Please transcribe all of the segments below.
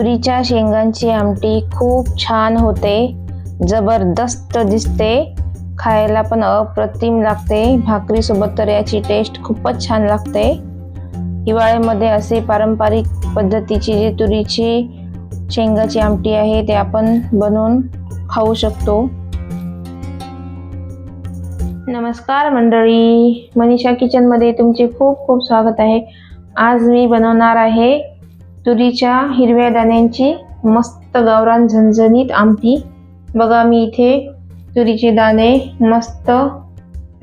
तुरीच्या शेंगांची आमटी खूप छान होते. जबरदस्त दिसते. खायला पण अप्रतिम लागते. भाकरीसोबत तर याची टेस्ट खूपच छान लागते. हिवाळ्यामध्ये असे पारंपरिक पद्धतीची जी तुरीची शेंगाची आमटी आहे ते आपण बनवून खाऊ शकतो. नमस्कार मंडळी. मनीषा किचनमध्ये तुमचे खूप खूप स्वागत आहे. आज मी बनवणार आहे तुरीच्या हिरव्या दाण्यांची मस्त गावरान झणझणीत आमटी. बघा मी इथे तुरीचे दाणे मस्त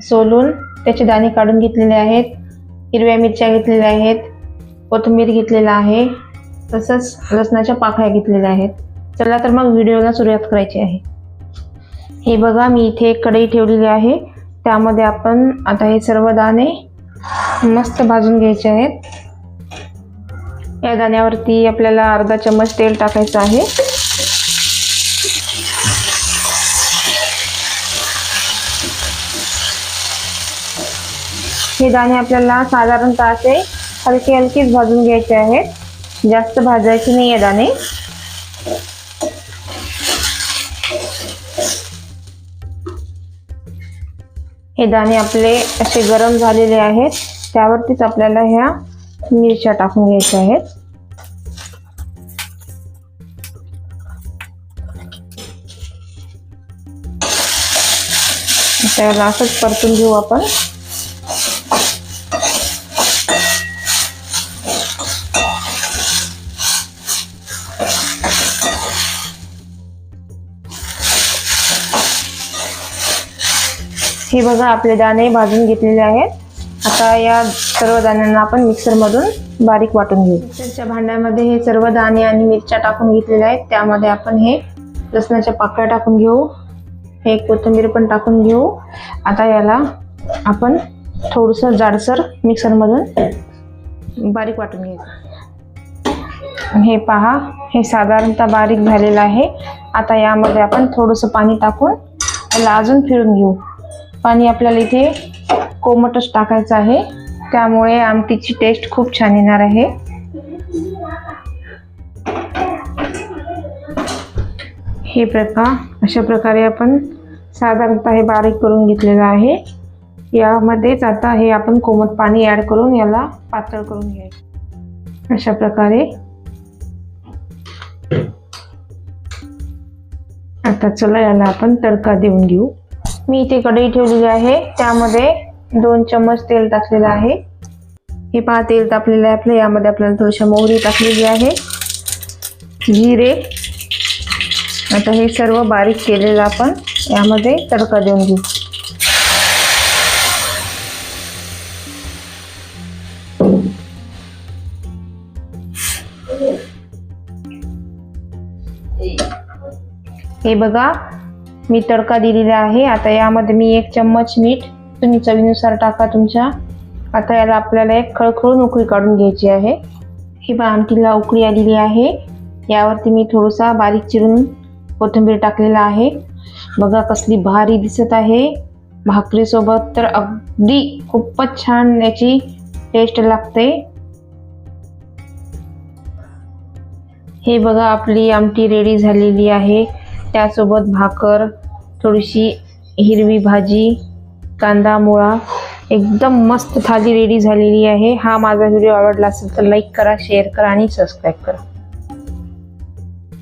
सोलून त्याचे दाणे काढून घेतलेले आहेत. हिरव्या मिरच्या घेतलेल्या आहेत. कोथिंबीर घेतलेला आहे. तसंच लसणाच्या पाकळ्या घेतलेल्या आहेत. चला तर मग व्हिडिओला सुरुवात करायची आहे. हे बघा मी इथे एक कढई ठेवलेली आहे. त्यामध्ये आपण आता हे सर्व दाणे मस्त भाजून घ्यायचे आहेत. या दाण्यावरती आपल्याला अर्धा चम्मच तेल टाकायचं आहे. हे दाणे आपल्याला साधारणतः असे हलके हलकेच भाजून घ्यायचे आहेत. जास्त भाजायचे नाही आहे दाणे. हे दाणे आपले असे गरम झालेले आहेत. त्यावरतीच आपल्याला ह्या मिरच्या टाकून घ्यायच्या आहेत. त्याला असंच परतून घेऊ आपण. हे बघा आपले दाणे भाजून घेतलेले आहेत. आता या सर्व दाण्यांना आपण मिक्सरमधून बारीक वाटून घेऊ. मिक्सरच्या भांड्यामध्ये हे सर्व दाणे आणि मिरच्या टाकून घेतलेले आहेत. त्यामध्ये आपण हे लसणाच्या पाकळ्या टाकून घेऊ. हे कोथिंबीर पण टाकून घेऊ. आता याला आपण थोडंसं जाडसर मिक्सरमधून बारीक वाटून घ्यायचं. हे पहा हे साधारणतः बारीक झालेलं आहे. आता यामध्ये आपण थोडंसं पाणी टाकून याला अजून फिरून घेऊ. पाणी आपल्याला इथे कोमटच टाकायचं आहे. त्यामुळे आमटीची टेस्ट खूप छान येणार आहे. हे प्रका अशा प्रकारे आपण साधारणतः हे बारीक करून घेतलेलं आहे. यामध्येच आता हे आपण कोमट पाणी ॲड करून याला पातळ करून घ्यायचं. अशा प्रकारे. आता चला याला आपण तडका देऊन घेऊ. मी इथे कढई ठेवलेली आहे. त्यामध्ये दोन चम्मच तेल टाकलेलं आहे. हे पहा तेल तापलेलं आहे आपलं. यामध्ये आपल्याला थोडीशी मोहरी टाकलेली आहे. जिरे. आता हे सर्व बारीक केलेलं आपण यामध्ये तडका देऊन घेऊ हे बघा मी तडका दिलेला आहे. आता यामध्ये मी एक चम्मच मीठ तुम्ही चवीनुसार टाका तुमच्या. आता याला आपल्याला एक खळखळून उकळी काढून घ्यायची आहे. हे बा आमटीला उकळी आलेली आहे. यावरती मी थोडासा बारीक चिरून कोथिंबीर टाकलेला आहे. बघा कसली भारी दिसत आहे. भाकरीसोबत तर अगदी खूपच छान याची टेस्ट लागते. हे बघा आपली आमटी रेडी झालेली आहे. त्यासोबत भाकर थोडीशी हिरवी भाजी कांदा मुळा एकदम मस्त थाली रेडी झालेली आहे. हा माझा व्हिडिओ आवडला असेल तर लाईक करा शेअर करा आणि सबस्क्राईब करा.